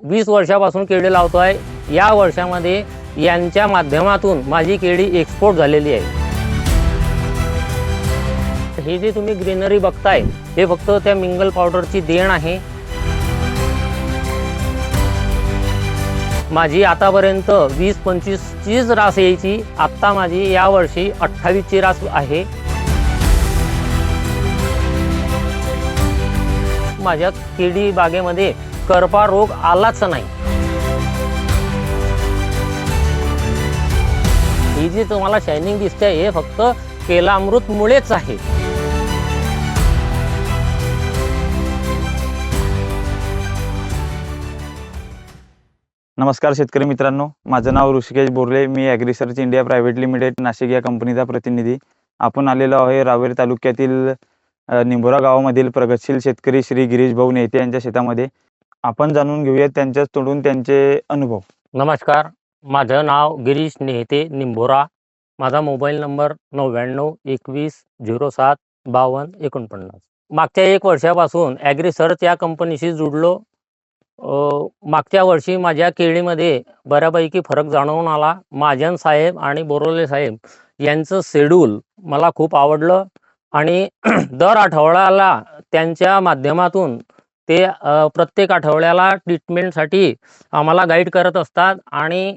वीस वर्षापासून केळी लावतो आहे. या वर्षामध्ये यांच्या माध्यमातून माझी केळी एक्सपोर्ट झालेली आहे. हे जे तुम्ही ग्रीनरी बघताय हे फक्त त्या मिंगल पावडरची देण आहे. माझी आतापर्यंत वीस पंचवीसचीच रास यायची आत्ता माझी यावर्षी अठ्ठावीसची रास आहे. माझ्या केळी बागेमध्ये करपा रोग आलाच नाही. ही जी तुम्हाला शायनिंग दिसते हे फक्त केलामृतमुळेच आहे. नमस्कार शेतकरी मित्रांनो माझं नाव ऋषिकेश बोरले मी Agrisearch India private limited Nashik या कंपनीचा प्रतिनिधी. आपण आलेलो आहे रावेर तालुक्यातील निंबोरा निंभोरा गावामधील प्रगतशील शेतकरी श्री गिरीश भाऊ नेते यांच्या शेतामध्ये. आपण जाणून घेऊयात त्यांच्याच तोडून त्यांचे अनुभव. नमस्कार माझं नाव गिरीश नेहते निंभोरा माझा मोबाईल नंबर नव्याण्णव एकवीस झिरो सात बावन्न एकोणपन्नास. मागच्या एक वर्षापासून ॲग्रीसर्च या कंपनीशी जुडलो. मागच्या वर्षी माझ्या केळीमध्ये बऱ्यापैकी फरक जाणवून आला. महाजन साहेब आणि बोरोले साहेब यांचं शेड्यूल मला खूप आवडलं आणि दर आठवड्याला त्यांच्या माध्यमातून ते प्रत्येक आठवड्याला ट्रीटमेंटसाठी आम्हाला गाईड करत असतात आणि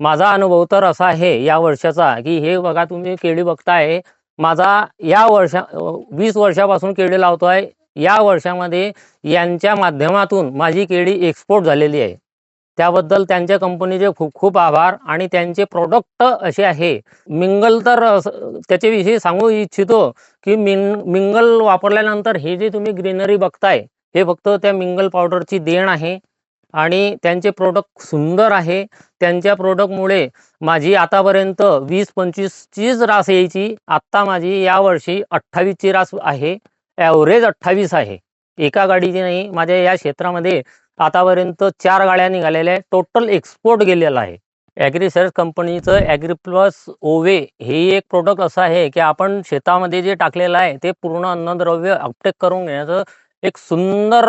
माझा अनुभव तर असा आहे या वर्षाचा की हे बघा तुम्ही केळी बघताय माझा या वर्षा वीस वर्षापासून केळी लावतो आहे या वर्षामध्ये यांच्या माध्यमातून माझी केळी एक्सपोर्ट झालेली आहे. त्याबद्दल त्यांच्या कंपनीचे खूप खूप आभार आणि त्यांचे प्रोडक्ट असे आहे. मिंगल तर असं- त्याच्याविषयी सांगू इच्छितो की मिंग मिंगल वापरल्यानंतर हे जे तुम्ही ग्रीनरी बघताय हे फक्त त्या मिंगल पावडरची देण आहे. आणि त्यांचे प्रोडक्ट सुंदर आहे. त्यांच्या प्रोडक्टमुळे माझी आतापर्यंत वीस पंचवीसचीच रास यायची. आत्ता माझी यावर्षी अठ्ठावीसची रास आहे. ॲव्हरेज अठ्ठावीस आहे. एका गाडीची नाही माझ्या या क्षेत्रामध्ये आतापर्यंत चार गाड्या निघालेल्या आहे टोटल एक्सपोर्ट गेलेला आहे. ॲग्रिसर्च कंपनीचं ॲग्री प्लस ओवे हे एक प्रोडक्ट असं आहे की आपण शेतामध्ये जे टाकलेलं आहे ते पूर्ण अन्नद्रव्य अपटेक करून घेण्याचं एक सुंदर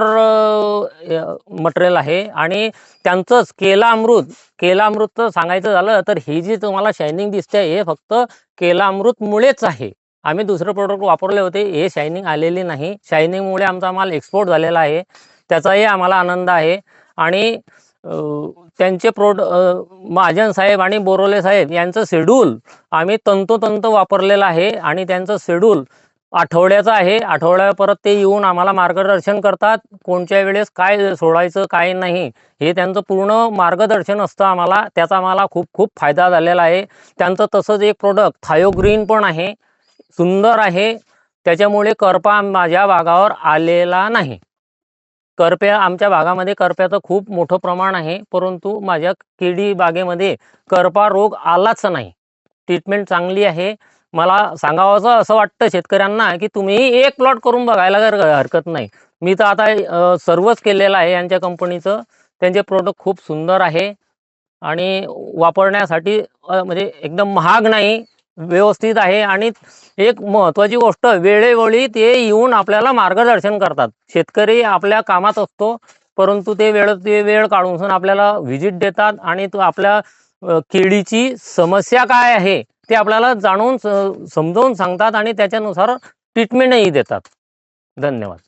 मटेरियल आहे. आणि त्यांचंच केला अमृत केला अमृत सांगायचं झालं तर ही जी तुम्हाला शायनिंग दिसते हे फक्त केला अमृतमुळेच आहे. आम्ही दुसरे प्रोडक्ट वापरले होते हे शायनिंग आलेली नाही. शायनिंगमुळे आमचा माल एक्सपोर्ट झालेला आहे. त्याचाही आम्हाला आनंद आहे. आणि त्यांचे प्रोड महाजन साहेब आणि बोरोले साहेब यांचं शेड्यूल आम्ही तंतोतंत वापरलेलं आहे. आणि त्यांचं शेड्यूल आठवड्याचं आहे. आठवड्या परत ते येऊन आम्हाला मार्गदर्शन करतात. कोणत्या वेळेस काय सोडायचं काय नाही हे त्यांचं पूर्ण मार्गदर्शन असतं आम्हाला. त्याचा आम्हाला खूप खूप फायदा झालेला आहे. त्यांचं तसंच एक प्रोडक्ट थायोग्रीन पण आहे. सुंदर आहे. त्याच्यामुळे करपा माझ्या भागावर आलेला नाही. करप्या आमच्या भागामध्ये करप्याचं खूप मोठं प्रमाण आहे. परंतु माझ्या केडी बागेमध्ये करपा रोग आलाच नाही. ट्रीटमेंट चांगली आहे. मला सांगावंसं असं वाटतं शेतकऱ्यांना की तुम्ही एक प्लॉट करून बघायला जर हरकत नाही. मी तर आता सर्वच केलेलं आहे यांच्या कंपनीचं त्यांचे प्रोडक्ट खूप सुंदर आहे. आणि वापरण्यासाठी म्हणजे एकदम महाग नाही व्यवस्थित आहे. आणि एक महत्त्वाची गोष्ट वेळेवेळी ते येऊन आपल्याला मार्गदर्शन करतात. शेतकरी आपल्या कामात असतो परंतु ते वेळ ते वेळ काढून आपल्याला व्हिजिट देतात. आणि तो आपल्या केळीची समस्या काय आहे ते आपल्याला जाणून स- समजावून सांगतात आणि त्याच्यानुसार ट्रीटमेंटही देतात. धन्यवाद.